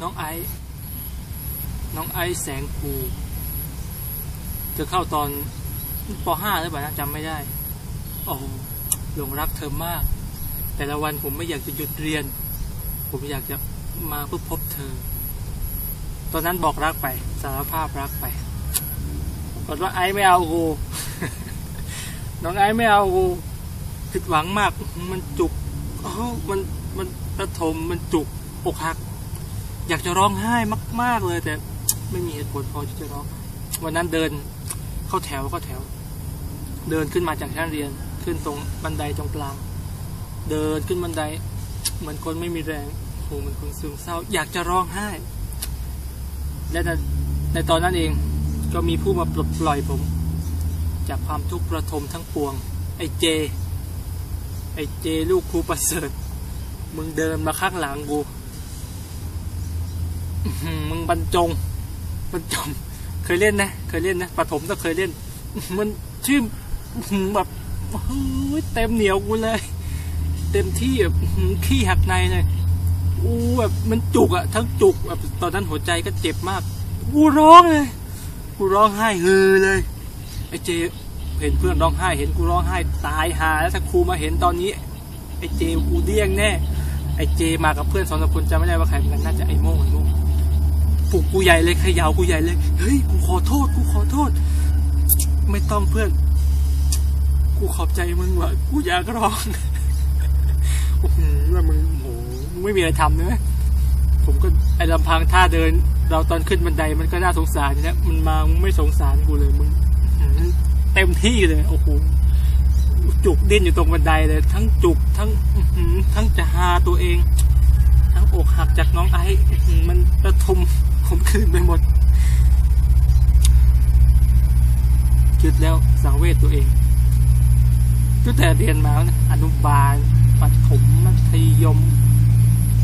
น้องไอซ์แสงภูเธอเข้าตอนป .5 หรือเปล่านะจำไม่ได้โอ้หลงรักเธอมาก แต่ละวันผมไม่อยากจะหยุดเรียน ผมอยากจะมาเพื่อพบเธอ ตอนนั้นบอกรักไป สารภาพรักไปปรากฏว่าไอซ์ไม่เอากูน้องไอซ์ไม่เอากูผิดหวังมาก มันจุกโอ้มันมันระทมมันจุกอกหัก อยากจะร้องไห้มาก ๆเลย แต่ไม่มีเหตุผลพอที่จะร้อง วันนั้นเดินเข้าแถวเข้าแถว เดินขึ้นมาจากชั้นเรียน ขึ้นตรงบันไดตรงกลาง เดินขึ้นบันได เหมือนคนไม่มีแรงโหเหมือนคนซึมเศร้า อยากจะร้องไห้ และในในตอนนั้นเองก็มีผู้มาปลดปล่อยผม จากความทุกข์ระทมทั้งปวง ไอ้เจ ไอ้เจ ลูกครูประเสริฐ มึงเดินมาข้างหลังกู มึงบรรจงบรรจง เคยเล่นนะ เคยเล่นนะปฐมก็เคยเล่น มันชื่อแบบเต็มเหนียวกูเลย เต็มที่แบบขี้หักในเลยอู้แบบมันจุกอะทั้งจุกแบบตอนนั้นหัวใจก็เจ็บมากกูร้องเลยกูร้องไห้เฮือเลยไอ้เจเห็นเพื่อนร้องไห้เห็นกูร้องไห้ตายหาแล้วถ้าครูมาเห็นตอนนี้ไอ้เจกูเดี้ยงแน่ไอ้เจมากับเพื่อนสองสามคนจำไม่ได้ว่าใครเหมือนกันน่าจะไอ้โม่งไอ้โม่ง ปลุกกูใหญ่เลยเขย่ากูใหญ่เลย เฮ้ยกูขอโทษกูขอโทษ ไม่ต้องเพื่อน กูขอบใจมึงว่ะกูอยากร้องโอ้โหว่ามึงโอ้โหมึงไม่มีอะไรทำเนอะผมก็ไอ้ลำพังท่าเดิน เราตอนขึ้นบันไดมันก็น่าสงสารนะมันมามึงไม่สงสารกูเลยมึงเต็มที่เลยโอ้โหจุกดิ้นอยู่ตรงบันไดเลย ทั้งจุกทั้งทั้งจะหาตัวเอง ทั้งอกหักจากน้องไอ้มันระทม ผมคืนไปหมดคิดแล้วสังเวชตัวเองตั้งแต่เรียนมานะอนุบาลปฐมมัธยม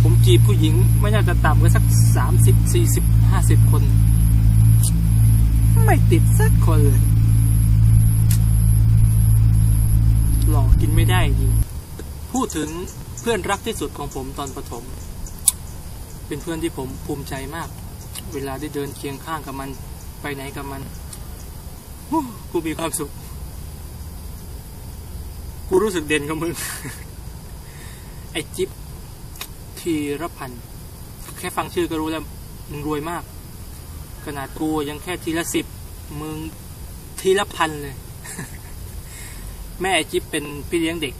ผมจีบผู้หญิง ไม่น่าจะต่ำกว่าสักสามสิบสี่สิบห้าสิบคน ไม่ติดสักคนเลย หลอกกินไม่ได้จริงพูดถึงเพื่อนรักที่สุดของผมตอนประถม เป็นเพื่อนที่ผมภูมิใจมาก เวลาได้เดินเคียงข้างกับมันไปไหนกับมันกูมีความสุข กูรู้สึกเด่นกับมึง ไอจิ๊บทีรพันธ์แค่ฟังชื่อก็รู้แล้วมึงรวยมาก ขนาดกูยังแค่ทีละสิบมึงทีละพันเลย แม่ไอจิ๊บเป็นพี่เลี้ยงเด็ก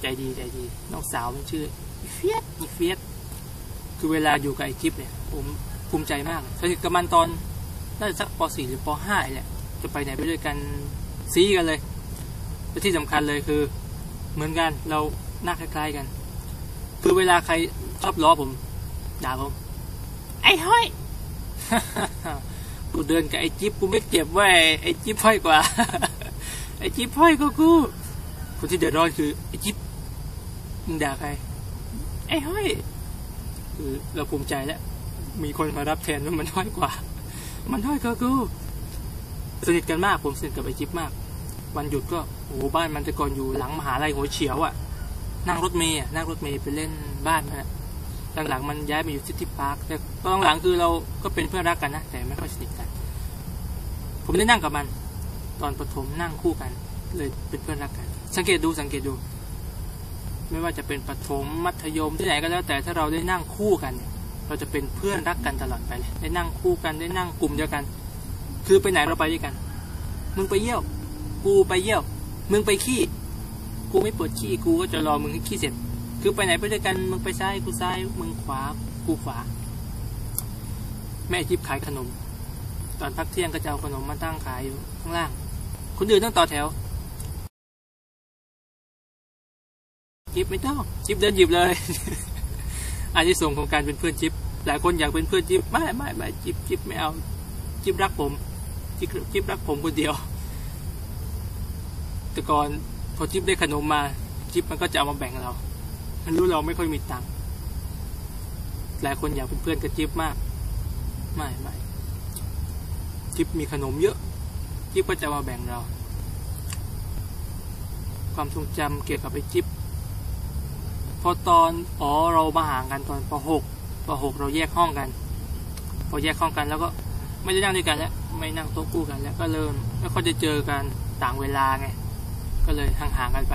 ใจดีใจดีน้องสาวมันชื่อเฟียสอีเฟียสคือเวลาอยู่กับไอจิ๊บเนี่ย ผม ภูมิใจมาก สนิทกับมันตอนน่าจะสักป .4 หรือป .5 แหละ จะไปไหนไปด้วยกันซีกันเลยและที่สำคัญเลยคือ เหมือนกันเราหน้าคล้ายๆกัน คือเวลาใครชอบล้อผมด่าผม ไอ้ห้อยกูเดินกับไอ้จิ๊บกูไม่เก็บไว้ไอ้จิ๊บห้อยกว่า ไอ้จิ๊บห้อยก็กูคนที่เดือดร้อนคือไอ้จิ๊บมึงด่าใครไอ้ห้อยคือเราภูมิใจแล้ว มีคนมารับแทนมันห้อยกว่า มันห้อยก็กูสนิทกันมากผมสนิทกับไอจิ๊บมาก วันหยุดก็โอ้บ้านมันจะก่อนอยู่หลังมหาลัยหัวเฉียวอะ่ะ นั่งรถเมย์นั่งรถเมย์ไปเล่นบ้านนะหลังๆมันย้ายมาอยู่ซิตี้พาร์คแต่ตอนหลังคือเราก็เป็นเพื่อนรักกันนะแต่ไม่ค่อยสนิทกัน ผมได้นั่งกับมัน ตอนประถมนั่งคู่กัน เลยเป็นเพื่อนรักกัน สังเกตดูสังเกตดู ไม่ว่าจะเป็นประถมมัธยมที่ไหนก็แล้วแต่ถ้าเราได้นั่งคู่กันเนี่ย เราจะเป็นเพื่อนรักกันตลอดไปเลยได้นั่งคู่กันได้นั่งกลุ่มเดียวกัน คือไปไหนเราไปด้วยกัน มึงไปเยี่ยว กูไปเยี่ยว มึงไปขี้ กูไม่ปวดขี้กูก็จะรอมึงให้ขี้เสร็จ คือไปไหนไปด้วยกัน มึงไปซ้ายกูซ้าย มึงขวา กูขวา แม่จิบขายขนม ตอนพักเที่ยงก็จะเอาขนมมาตั้งขายอยู่ข้างล่าง คนอื่นต้องต่อแถวจิบไม่ต้องจิบเดินหยิบเลย อันที่ส่งของการเป็นเพื่อนจิ๊บหลายคนอยากเป็นเพื่อนจิ๊บไม่ไม่ไม่จิ๊บจิ๊บไม่เอาจิ๊บรักผมจิบจิบรักผมคนเดียว แต่ก่อนพอจิ๊บได้ขนมมาจิ๊บมันก็จะเอามาแบ่งเรา มันรู้เราไม่ค่อยมีตังค์หลายคนอยากเป็นเพื่อนกับจิ๊บมาก ไม่ไม่จิ๊บมีขนมเยอะจิ๊บก็จะมาแบ่งเรา ความทรงจำเกี่ยวกับไอ้จิ๊บ พอตอนอ๋อเรามาห่างกันตอนป .6 ป .6 เราแยกห้องกัน พอแยกห้องกันแล้วก็ไม่ได้นั่งด้วยกันแล้วไม่นั่งโต๊ะคู่กันแล้วก็เริ่มไม่ค่อยจะเจอกันต่างเวลาไงก็เลยห่างๆกันไป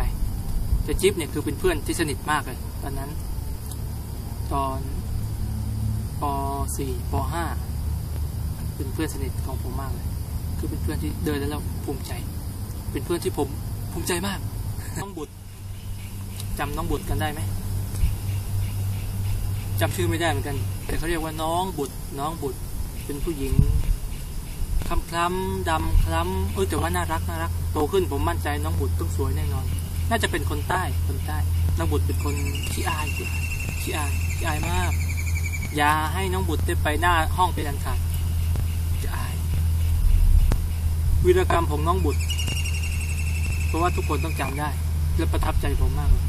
แต่จิ๊บเนี่ยคือเป็นเพื่อนที่สนิทมากเลย ตอนนั้น ตอนป .4 ป .5 เป็นเพื่อนสนิทของผมมากเลย คือเป็นเพื่อนที่เดินแล้วเราภูมิใจ เป็นเพื่อนที่ผมภูมิใจมาก น้องบุตรจำน้องบุตรกันได้ไหม จำชื่อไม่ได้เหมือนกัน แต่เขาเรียกว่าน้องบุตร น้องบุตร เป็นผู้หญิงคล้ำคล้ำๆดำคล้ำเออแต่ว่าน่ารักน่ารัก โตขึ้นผมมั่นใจน้องบุตรต้องสวยแน่นอน น่าจะเป็นคนใต้คนใต้ น้องบุตรเป็นคนขี้อายขี้อายขี้อายมาก อย่าให้น้องบุตรได้ไปหน้าห้องเป็นอันขาดจะอายวีรกรรมของน้องบุตร เพราะว่าทุกคนต้องจำได้ และประทับใจผมมากเลย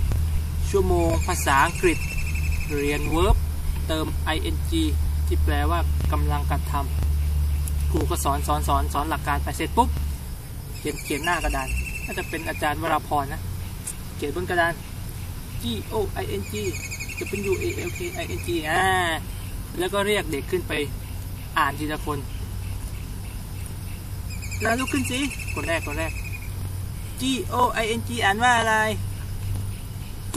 ชั่วโมงภาษาอังกฤษ เรียน verb เติม ing ที่แปลว่ากำลังกระทำครูก็สอนสอนสอนสอนหลักการไปเสร็จปุ๊บเขียนเขียนหน้ากระดานน่าจะเป็นอาจารย์วราพรนะเขียนบนกระดาน G O I N G W A L K I N G อ่าแล้วก็เรียกเด็กขึ้นไปอ่านทีละคนแล้วลุกขึ้นสิคนแรกคนแรก G O I N G อ่านว่าอะไร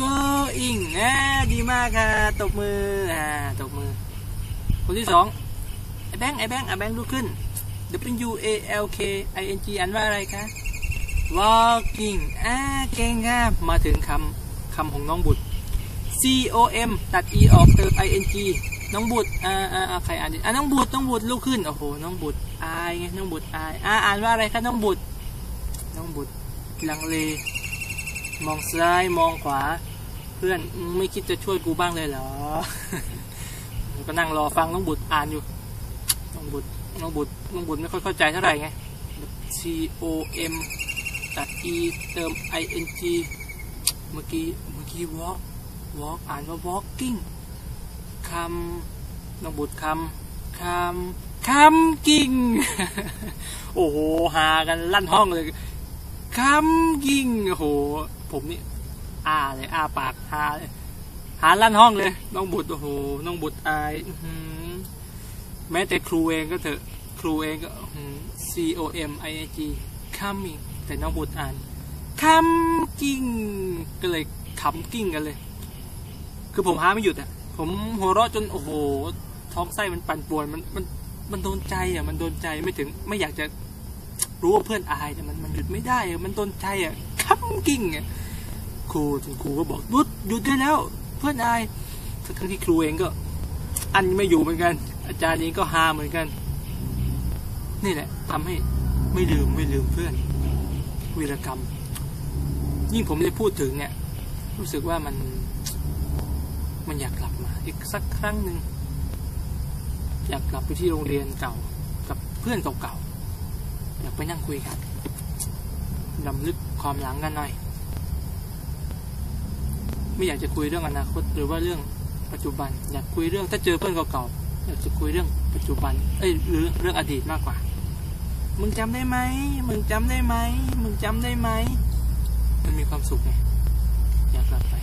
going อ่าดีมากค่ะตบมืออ่าตบมือ คนที่สองไอ้แบงค์ไอ้แบงค์ไอ้แบงค์ลุกขึ้น W A L K I N G อ่านว่าอะไรคะ walking อ่าเก่งค่ะมาถึงคำคำของน้องบุตร C O M ตัด E ออกเติม I N G น้องบุตรอ่าอ่าใครอ่านดิอ่าน้องบุตรน้องบุตรลุกขึ้นโอ้โหน้องบุตรอายไงน้องบุตรอายอ่าอ่านว่าอะไรคะน้องบุตรน้องบุตรลังเล มองซ้ายมองขวา พื่อนไม่คิดจะช่วยกูบ้างเลยเหรอก็นั่งรอฟังน้องบุตรอ่านอยู่น้องบุตรน้องบุตรน้องบุตรไม่ค่อยเข้าใจเท่าไหร่ไง C O M ตัด E เติม I N G เมื่อกี้เมื่อกี้ walk walk อ่านว่า walking คำน้องบุตรคำคำคำกิ่ง โอ้โหหากันลั่นห้องเลยคำกิ่งโอ้โหผมนี่ อาเลยอาปากหาเลยหาลั่นห้องเลย น้องบุตรโอ้โหน้องบุตรอายแม้แต่ครูเองก็เถอะครูเองก็อื้อหือ C O M I N G coming แต่น้องบุตรอ่านคำกิ้งก็เลยขำกิ้งกันเลย คือผมหาไม่หยุดอะ ผมหัวเราะจนโอ้โห ท้องไส้มันปั่นป่วนมันมันมันโดนใจอะ มันโดนใจไม่ถึงไม่อยากจะรู้ว่าเพื่อนอายแต่มันมันหยุดไม่ได้อะมันโดนใจอะคำกิ้งอะ ครูถึงครูก็บอกหยุดหยุดได้แล้ว เพื่อนอายทั้งที่ครูเองก็ อันไม่อยู่เหมือนกัน อาจารย์เองก็ฮาเหมือนกัน นี่แหละทำให้ไม่ลืมไม่ลืมเพื่อนวีรกรรม ยิ่งผมได้พูดถึงเนี่ย รู้สึกว่ามัน มันอยากกลับมา อีกสักครั้งหนึ่งอยากกลับไปที่โรงเรียนเก่า กับเพื่อนเก่าๆอยากไปนั่งคุยกันลำลึกความหลังกันหน่อย ไม่อยากจะคุยเรื่องอนาคต หรือว่าเรื่องปัจจุบัน อยากคุยเรื่องถ้าเจอเพื่อนเก่าๆอยากจะคุยเรื่องปัจจุบันเอ้ยหรือเรื่องอดีตมากกว่า มึงจำได้ไหมมึงจำได้ไหมมึงจำได้ไหมมันมีความสุขไงอยากกลับไป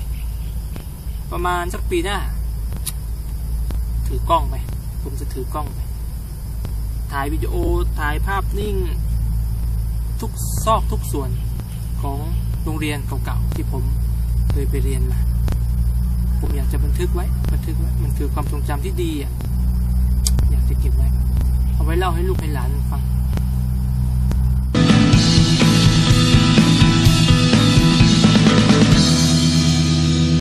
ประมาณสักปีหน้า ถือกล้องไป ผมจะถือกล้องไปถ่ายวิดีโอถ่ายภาพนิ่ง ทุกซอกทุกส่วนของโรงเรียนเก่าๆที่ผม ยไปเรียนมา ผมอยากจะบันทึกไว้ บันทึกไว้ มันคือความทรงจำที่ดีอะ อยากจะเก็บไว้ เอาไว้เล่าให้ลูกให้หลานฟัง